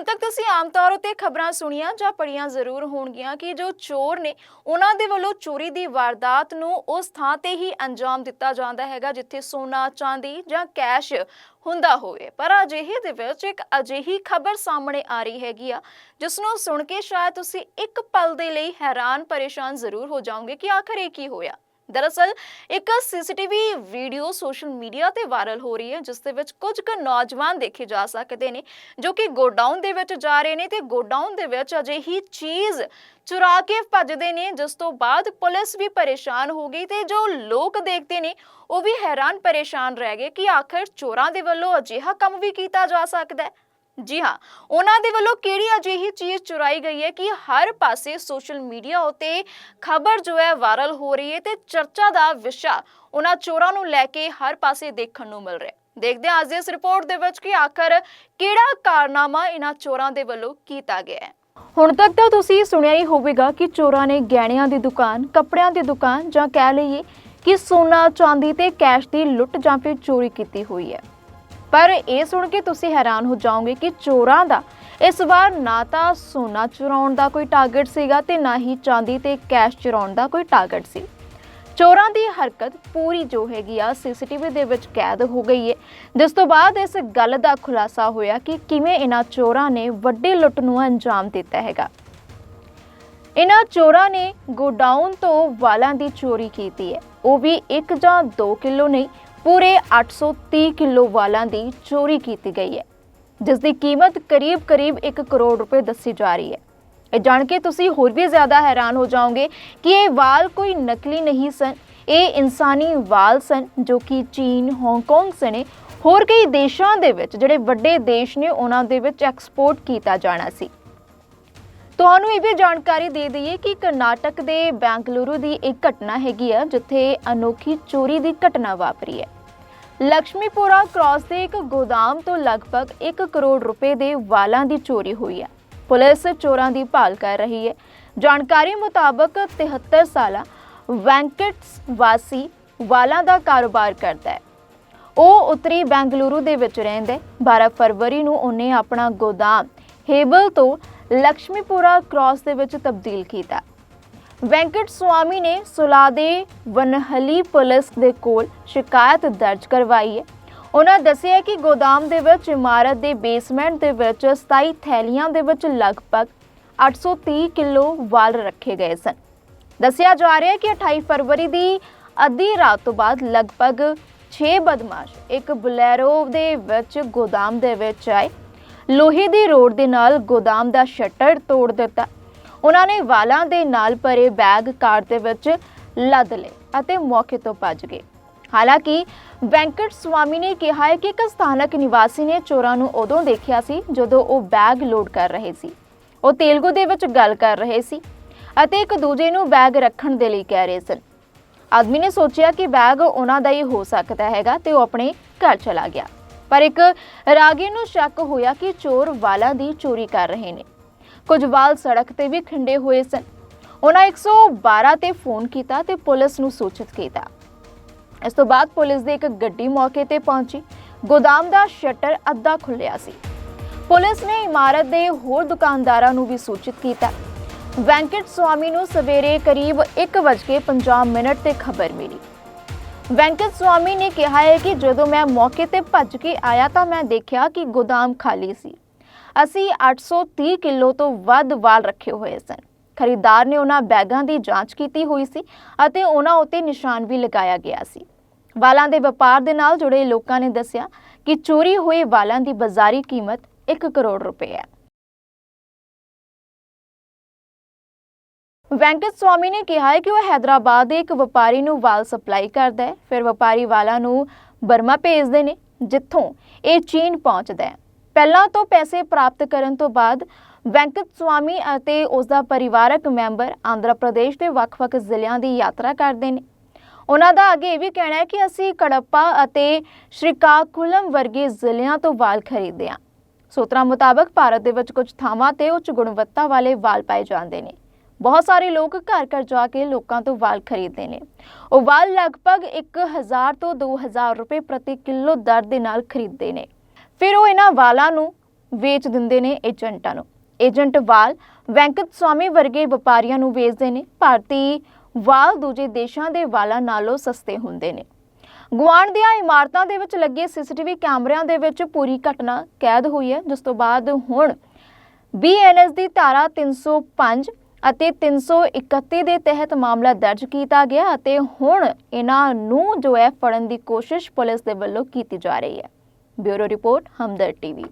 ਹੁਣ ਤੱਕ ਤੁਸੀਂ ਆਮ ਤੌਰ ਉਤੇ ਖਬਰਾਂ ਸੁਣੀਆਂ ਜਾਂ ਪੜੀਆਂ ਜ਼ਰੂਰ ਹੋਣਗੀਆਂ ਕਿ ਜੋ ਚੋਰ ਨੇ ਉਹਨਾਂ ਦੇ ਵੱਲੋਂ ਚੋਰੀ ਦੀ ਵਾਰਦਾਤ ਨੂੰ ਉਸ ਥਾਂ ਤੇ ਹੀ ਅੰਜਾਮ ਦਿੱਤਾ ਜਾਂਦਾ ਹੈਗਾ ਜਿੱਥੇ ਸੋਨਾ, ਚਾਂਦੀ ਜਾਂ ਕੈਸ਼ ਹੁੰਦਾ ਹੋਵੇ। ਪਰ ਅਜਿਹੇ ਦੇ ਵਿੱਚ ਇੱਕ ਅਜਿਹੀ ਖਬਰ ਸਾਹਮਣੇ ਆ ਰਹੀ ਹੈਗੀ ਆ, ਜਿਸ ਨੂੰ ਸੁਣ ਕੇ ਸ਼ਾਇਦ ਤੁਸੀਂ ਇੱਕ ਪਲ ਦੇ ਲਈ ਹੈਰਾਨ ਪਰੇਸ਼ਾਨ ਜ਼ਰੂਰ ਹੋ ਜਾਓਗੇ ਕਿ ਆਖਰ ਇਹ ਕੀ ਹੋਇਆ। ਦਰਅਸਲ, ਇੱਕ ਸੀਸੀਟੀਵੀ ਵੀਡੀਓ ਸੋਸ਼ਲ ਮੀਡੀਆ ਤੇ ਵਾਇਰਲ ਹੋ ਰਹੀ ਹੈ, ਜਿਸ ਦੇ ਵਿੱਚ ਕੁਝ ਕੁ ਨੌਜਵਾਨ ਦੇਖੇ ਜਾ ਸਕਦੇ ਨੇ, ਜੋ ਕਿ ਗੋਡਾਊਨ ਦੇ ਵਿੱਚ ਜਾ ਰਹੇ ਨੇ ਤੇ ਗੋਡਾਊਨ ਦੇ ਵਿੱਚ ਅਜਿਹੀ ਚੀਜ਼ ਚੁਰਾ ਕੇ ਭੱਜਦੇ ਨੇ, ਜਿਸ ਤੋਂ ਬਾਅਦ ਪੁਲਿਸ ਵੀ ਪਰੇਸ਼ਾਨ ਹੋ ਗਈ ਤੇ ਜੋ ਲੋਕ ਦੇਖਦੇ ਨੇ, ਉਹ ਵੀ ਹੈਰਾਨ ਪਰੇਸ਼ਾਨ ਰਹਿ ਗਏ ਕਿ ਆਖਰ ਚੋਰਾਂ ਦੇ ਵੱਲੋਂ ਅਜਿਹਾ ਕੰਮ ਵੀ ਕੀਤਾ ਜਾ ਸਕਦਾ ਹੈ। ਜੀ ਹਾਂ, ਉਹਨਾਂ ਦੇ ਵੱਲੋਂ ਕਿਹੜੀ ਅਜਿਹੀ ਚੀਜ਼ ਚੁਰਾਈ ਗਈ ਹੈ ਕਿ ਹਰ ਪਾਸੇ ਸੋਸ਼ਲ ਮੀਡੀਆ ਉਤੇ ਖਬਰ ਜੋ ਹੈ ਵਾਇਰਲ ਹੋ ਰਹੀ ਹੈ ਤੇ ਚਰਚਾ ਦਾ ਵਿਸ਼ਾ ਉਹਨਾਂ ਚੋਰਾਂ ਨੂੰ ਲੈ ਕੇ ਹਰ ਪਾਸੇ ਦੇਖਣ ਨੂੰ ਮਿਲ ਰਿਹਾ ਹੈ। ਦੇਖਦੇ ਹਾਂ ਅੱਜ ਦੀ ਇਸ ਰਿਪੋਰਟ ਦੇ ਵਿੱਚ ਕਿ ਆਖਰ ਕਿਹੜਾ ਕਾਰਨਾਮਾ ਇਹਨਾਂ ਚੋਰਾਂ ਦੇ ਵੱਲੋਂ ਕੀਤਾ ਗਿਆ ਹੈ। ਹੁਣ ਤੱਕ ਤਾਂ ਤੁਸੀਂ ਸੁਣਿਆ ਹੀ ਹੋਵੇਗਾ ਕਿ ਚੋਰਾਂ ਨੇ ਗਹਿਣਿਆਂ ਦੀ ਦੁਕਾਨ, ਕੱਪੜਿਆਂ ਦੀ ਦੁਕਾਨ ਜਾਂ ਕਹਿ ਲਈਏ ਕਿ ਸੋਨਾ, ਚਾਂਦੀ ਤੇ ਕੈਸ਼ ਦੀ ਲੁੱਟ ਜਾਂ ਫਿਰ ਚੋਰੀ ਕੀਤੀ ਹੋਈ ਹੈ। ਪਰ ਇਹ ਸੁਣ ਕੇ ਤੁਸੀਂ ਹੈਰਾਨ ਹੋ ਜਾਓਗੇ ਕਿ ਚੋਰਾਂ ਦਾ ਇਸ ਵਾਰ ਨਾ ਤਾਂ ਸੋਨਾ ਚੁਰਾਉਣ ਦਾ ਕੋਈ ਟਾਰਗੇਟ ਸੀਗਾ ਤੇ ਨਾ ਹੀ ਚਾਂਦੀ ਤੇ ਕੈਸ਼ ਚੁਰਾਉਣ ਦਾ ਕੋਈ ਟਾਰਗੇਟ ਸੀ। ਚੋਰਾਂ ਦੀ ਹਰਕਤ ਪੂਰੀ ਜੋ ਹੈਗੀ ਆ ਸੀਸੀਟੀਵੀ ਦੇ ਵਿੱਚ ਕੈਦ ਹੋ ਗਈ ਹੈ ਜਿਸ ਤੋਂ ਬਾਅਦ ਇਸ ਗੱਲ ਦਾ ਖੁਲਾਸਾ ਹੋਇਆ ਕਿ ਕਿਵੇਂ ਇਹਨਾਂ ਚੋਰਾਂ ਨੇ ਵੱਡੀ ਲੁੱਟ ਨੂੰ ਅੰਜਾਮ ਦਿੱਤਾ ਹੈਗਾ। ਇਹਨਾਂ ਚੋਰਾਂ ਨੇ ਗੋਡਾਊਨ ਤੋਂ ਵਾਲਾਂ ਦੀ ਚੋਰੀ ਕੀਤੀ ਹੈ ਉਹ ਵੀ 1 ਜਾਂ 2 ਕਿਲੋ ਨਹੀਂ ਪੂਰੇ 830 ਕਿਲੋ ਵਾਲਾਂ ਦੀ ਚੋਰੀ ਕੀਤੀ ਗਈ ਹੈ, ਜਿਸ ਦੀ ਕੀਮਤ ਕਰੀਬ-ਕਰੀਬ 1 ਕਰੋੜ ਰੁਪਏ ਦੱਸੀ ਜਾ ਰਹੀ ਹੈ। ਇਹ ਜਾਣ ਕੇ ਤੁਸੀਂ ਹੋਰ ਵੀ ਜ਼ਿਆਦਾ ਹੈਰਾਨ ਹੋ ਜਾਓਗੇ ਕਿ ਇਹ ਵਾਲ ਕੋਈ ਨਕਲੀ ਨਹੀਂ ਸਨ। ਇਹ ਇਨਸਾਨੀ ਵਾਲ ਸਨ ਜੋ ਕਿ ਚੀਨ, ਹਾਂਗਕਾਂਗ ਸਣੇ ਹੋਰ ਕਈ ਦੇਸ਼ਾਂ ਦੇ ਵਿੱਚ, ਜਿਹੜੇ ਵੱਡੇ ਦੇਸ਼ ਨੇ, ਉਹਨਾਂ ਦੇ ਵਿੱਚ ਐਕਸਪੋਰਟ ਕੀਤਾ ਜਾਣਾ ਸੀ। ਤੁਹਾਨੂੰ ਇਹ ਵੀ ਜਾਣਕਾਰੀ ਦੇ ਦਈਏ ਕਿ ਕਰਨਾਟਕ ਦੇ ਬੈਂਗਲੁਰੂ ਦੀ ਇੱਕ ਘਟਨਾ ਹੈਗੀ ਆ, ਜਿੱਥੇ ਅਨੋਖੀ ਚੋਰੀ ਦੀ ਘਟਨਾ ਵਾਪਰੀ ਹੈ। ਲక్ష్ਮੀਪੁਰਾ ਕ੍ਰਾਸ ਦੇ ਇੱਕ ਗੋਦਾਮ ਤੋਂ ਲਗਭਗ 1 ਕਰੋੜ ਰੁਪਏ ਦੇ ਵਾਲਾਂ ਦੀ ਚੋਰੀ ਹੋਈ ਹੈ ਪੁਲਿਸ ਚੋਰਾਂ ਦੀ ਭਾਲ ਕਰ ਰਹੀ ਹੈ। ਜਾਣਕਾਰੀ ਮੁਤਾਬਕ 73 ਸਾਲਾ ਵੈਂਕਟਸ ਵਾਸੀ ਵਾਲਾਂ ਦਾ ਕਾਰੋਬਾਰ ਕਰਦਾ ਹੈ। ਉਹ ਉੱਤਰੀ ਬੈਂਗਲੁਰੂ ਦੇ ਵਿੱਚ ਰਹਿੰਦਾ ਹੈ। 12 ਫਰਵਰੀ ਨੂੰ ਉਹਨੇ ਆਪਣਾ ਗੋਦਾਮ ਹੇਬਲ ਤੋਂ ਲక్ష్ਮੀਪੁਰਾ ਕ੍ਰਾਸ ਦੇ ਵਿੱਚ ਤਬਦੀਲ ਕੀਤਾ। ਵੈਂਕਟ ਸਵਾਮੀ ਨੇ ਸੁਲਾਦੇ ਵਨਹਲੀ ਪੁਲਿਸ ਦੇ ਕੋਲ ਸ਼ਿਕਾਇਤ ਦਰਜ ਕਰਵਾਈ ਹੈ। ਉਹਨਾਂ ਦੱਸਿਆ ਕਿ ਗੋਦਾਮ ਦੇ ਵਿੱਚ, ਇਮਾਰਤ ਦੇ ਬੇਸਮੈਂਟ ਦੇ ਵਿੱਚ 27 ਥੈਲੀਆਂ ਦੇ ਵਿੱਚ ਲਗਭਗ 830 ਕਿਲੋ ਵਾਲ ਰੱਖੇ ਗਏ ਸਨ। ਦੱਸਿਆ ਜਾ ਰਿਹਾ ਹੈ ਕਿ 28 ਫਰਵਰੀ ਦੀ ਅੱਧੀ ਰਾਤ ਤੋਂ ਬਾਅਦ ਲਗਭਗ 6 ਬਦਮਾਸ਼ ਇੱਕ ਬੁਲੇਰੋ ਦੇ ਵਿੱਚ ਗੋਦਾਮ ਦੇ ਵਿੱਚ ਆਏ। ਲੋਹੇ ਦੀ ਰੋਡ ਦੇ ਨਾਲ ਗੋਦਾਮ ਦਾ ਸ਼ਟਰ ਤੋੜ ਦਿੱਤਾ। ਉਹਨਾਂ ਨੇ ਵਾਲਾਂ ਦੇ ਨਾਲ ਭਰੇ ਬੈਗ ਕਾਰ ਦੇ ਵਿੱਚ ਲੱਦ ਲਏ ਅਤੇ ਮੌਕੇ ਤੋਂ ਭੱਜ ਗਏ। ਹਾਲਾਂਕਿ, ਵੈਂਕਟ ਸਵਾਮੀ ਨੇ ਕਿਹਾ ਹੈ ਕਿ ਇੱਕ ਸਥਾਨਕ ਨਿਵਾਸੀ ਨੇ ਚੋਰਾਂ ਨੂੰ ਉਦੋਂ ਦੇਖਿਆ ਸੀ ਜਦੋਂ ਉਹ ਬੈਗ ਲੋਡ ਕਰ ਰਹੇ ਸੀ। ਉਹ ਤੇਲਗੂ ਦੇ ਵਿੱਚ ਗੱਲ ਕਰ ਰਹੇ ਸੀ ਅਤੇ ਇੱਕ ਦੂਜੇ ਨੂੰ ਬੈਗ ਰੱਖਣ ਦੇ ਲਈ ਕਹਿ ਰਹੇ ਸਨ। ਆਦਮੀ ਨੇ ਸੋਚਿਆ ਕਿ ਬੈਗ ਉਹਨਾਂ ਦਾ ਹੀ ਹੋ ਸਕਦਾ ਹੈਗਾ ਤੇ ਉਹ ਆਪਣੇ ਘਰ ਚਲਾ ਗਿਆ। ਪਰ ਇੱਕ ਰਾਗੀ ਨੂੰ ਸ਼ੱਕ ਹੋਇਆ ਕਿ ਚੋਰ ਵਾਲਾਂ ਦੀ ਚੋਰੀ ਕਰ ਰਹੇ ਨੇ। ਕੁਝ ਵਾਲ ਸੜਕ ਤੇ ਵੀ ਖਿੰਡੇ ਹੋਏ ਸਨ। ਉਹਨਾਂ 112 ਤੇ ਫੋਨ ਕੀਤਾ ਤੇ ਪੁਲਿਸ ਨੂੰ ਸੂਚਿਤ ਕੀਤਾ। ਇਸ ਤੋਂ ਬਾਅਦ ਪੁਲਿਸ ਦੀ ਇੱਕ ਗੱਡੀ ਮੌਕੇ ਤੇ ਪਹੁੰਚੀ। ਗੋਦਾਮ ਦਾ ਸ਼ਟਰ ਅੱਧਾ ਖੁੱਲਿਆ ਸੀ। ਪੁਲਿਸ ਨੇ ਇਮਾਰਤ ਦੇ ਹੋਰ ਦੁਕਾਨਦਾਰਾਂ ਨੂੰ ਵੀ ਸੂਚਿਤ ਕੀਤਾ। ਵੈਂਕਟ ਸਵਾਮੀ ਨੂੰ ਸਵੇਰੇ ਕਰੀਬ 1:50 ਮਿੰਟ ਤੇ ਖਬਰ ਮਿਲੀ। ਵੈਂਕਟ ਸਵਾਮੀ ਨੇ ਕਿਹਾ ਹੈ ਕਿ ਜਦੋਂ ਮੈਂ ਮੌਕੇ ਤੇ ਭੱਜ ਕੇ ਆਇਆ ਤਾਂ ਮੈਂ ਦੇਖਿਆ ਕਿ ਗੋਦਾਮ ਖਾਲੀ ਸੀ। ਅਸੀਂ 830 ਕਿਲੋ ਤੋਂ ਵੱਧ ਵਾਲ ਰੱਖੇ ਹੋਏ ਸਨ। ਖਰੀਦਦਾਰ ਨੇ ਉਹਨਾਂ ਬੈਗਾਂ ਦੀ ਜਾਂਚ ਕੀਤੀ ਹੋਈ ਸੀ ਅਤੇ ਉਹਨਾਂ ਉੱਤੇ ਨਿਸ਼ਾਨ ਵੀ ਲਗਾਇਆ ਗਿਆ ਸੀ। ਵਾਲਾਂ ਦੇ ਵਪਾਰ ਦੇ ਨਾਲ ਜੁੜੇ ਲੋਕਾਂ ਨੇ ਦੱਸਿਆ ਕਿ ਚੋਰੀ ਹੋਏ ਵਾਲਾਂ ਦੀ ਬਾਜ਼ਾਰੀ ਕੀਮਤ 1 ਕਰੋੜ ਰੁਪਏ ਹੈ। ਵੈਂਕਟ ਸਵਾਮੀ ਨੇ ਕਿਹਾ ਹੈ ਕਿ ਉਹ ਹైదరాబాద్ ਦੇ ਇੱਕ ਵਪਾਰੀ ਨੂੰ ਵਾਲ ਸਪਲਾਈ ਕਰਦਾ ਹੈ। ਫਿਰ ਵਪਾਰੀ ਵਾਲਾ ਨੂੰ ਬਰਮਾ ਭੇਜਦੇ ਨੇ, ਜਿੱਥੋਂ ਇਹ ਚੀਨ ਪਹੁੰਚਦਾ ਹੈ। ਪਹਿਲਾਂ ਤੋਂ ਪੈਸੇ ਪ੍ਰਾਪਤ ਕਰਨ ਤੋਂ ਬਾਅਦ ਵੈਂਕਟ ਸਵਾਮੀ ਅਤੇ ਉਸ ਦਾ ਪਰਿਵਾਰਕ ਮੈਂਬਰ ਆਂਧਰਾ ਪ੍ਰਦੇਸ਼ ਦੇ ਵੱਖ-ਵੱਖ ਜ਼ਿਲ੍ਹਿਆਂ ਦੀ ਯਾਤਰਾ ਕਰਦੇ ਨੇ। ਉਹਨਾਂ ਦਾ ਅੱਗੇ ਇਹ ਵੀ ਕਹਿਣਾ ਹੈ ਕਿ ਅਸੀਂ ਕੜੱਪਾ ਅਤੇ ਸ਼੍ਰੀਕਾਕੁਲਮ ਵਰਗੇ ਜ਼ਿਲ੍ਹਿਆਂ ਤੋਂ ਵਾਲ ਖਰੀਦਦੇ ਹਾਂ। ਸੂਤਰਾਂ ਮੁਤਾਬਕ ਭਾਰਤ ਦੇ ਵਿੱਚ ਕੁਝ ਥਾਵਾਂ ਤੇ ਉੱਚ ਗੁਣਵੱਤਾ ਵਾਲੇ ਵਾਲ ਪਾਏ ਜਾਂਦੇ ਨੇ। ਬਹੁਤ ਸਾਰੇ ਲੋਕ ਘਰ ਘਰ ਜਾ ਕੇ ਲੋਕਾਂ ਤੋਂ ਵਾਲ ਖਰੀਦਦੇ ਨੇ। ਉਹ ਵਾਲ ਲਗਭਗ 1000 ਤੋਂ 2000 ਰੁਪਏ ਪ੍ਰਤੀ ਕਿਲੋ ਦਰ ਦੇ ਨਾਲ ਖਰੀਦਦੇ ਨੇ। ਫਿਰ ਉਹ ਇਹਨਾਂ ਵਾਲਾਂ ਨੂੰ ਵੇਚ ਦਿੰਦੇ ਨੇ ਏਜੰਟਾਂ ਨੂੰ। ਏਜੰਟ ਵਾਲ ਵੈਂਕਟ ਸਵਾਮੀ ਵਰਗੇ ਵਪਾਰੀਆਂ ਨੂੰ ਵੇਚਦੇ ਨੇ। ਭਾਰਤੀ ਵਾਲ ਦੂਜੇ ਦੇਸ਼ਾਂ ਦੇ ਵਾਲਾਂ ਨਾਲੋਂ ਸਸਤੇ ਹੁੰਦੇ ਨੇ। ਗੁਆਂਢ ਦੀਆਂ ਇਮਾਰਤਾਂ ਦੇ ਵਿੱਚ ਲੱਗੇ ਸੀਸੀਟੀਵੀ ਕੈਮਰਿਆਂ ਦੇ ਵਿੱਚ ਪੂਰੀ ਘਟਨਾ ਕੈਦ ਹੋਈ ਹੈ, ਜਿਸ ਤੋਂ ਬਾਅਦ ਹੁਣ ਬੀਐਨਐਸ ਦੀ ਧਾਰਾ 305 ਅਤੇ 331 ਦੇ ਤਹਿਤ ਮਾਮਲਾ ਦਰਜ ਕੀਤਾ ਗਿਆ ਅਤੇ ਹੁਣ ਇਹਨਾਂ ਨੂੰ ਜੋ ਹੈ ਫੜਨ ਦੀ ਕੋਸ਼ਿਸ਼ ਪੁਲਿਸ ਦੇ ਵੱਲੋਂ ਕੀਤੀ ਜਾ ਰਹੀ ਹੈ। Bureau report, Hamdard TV.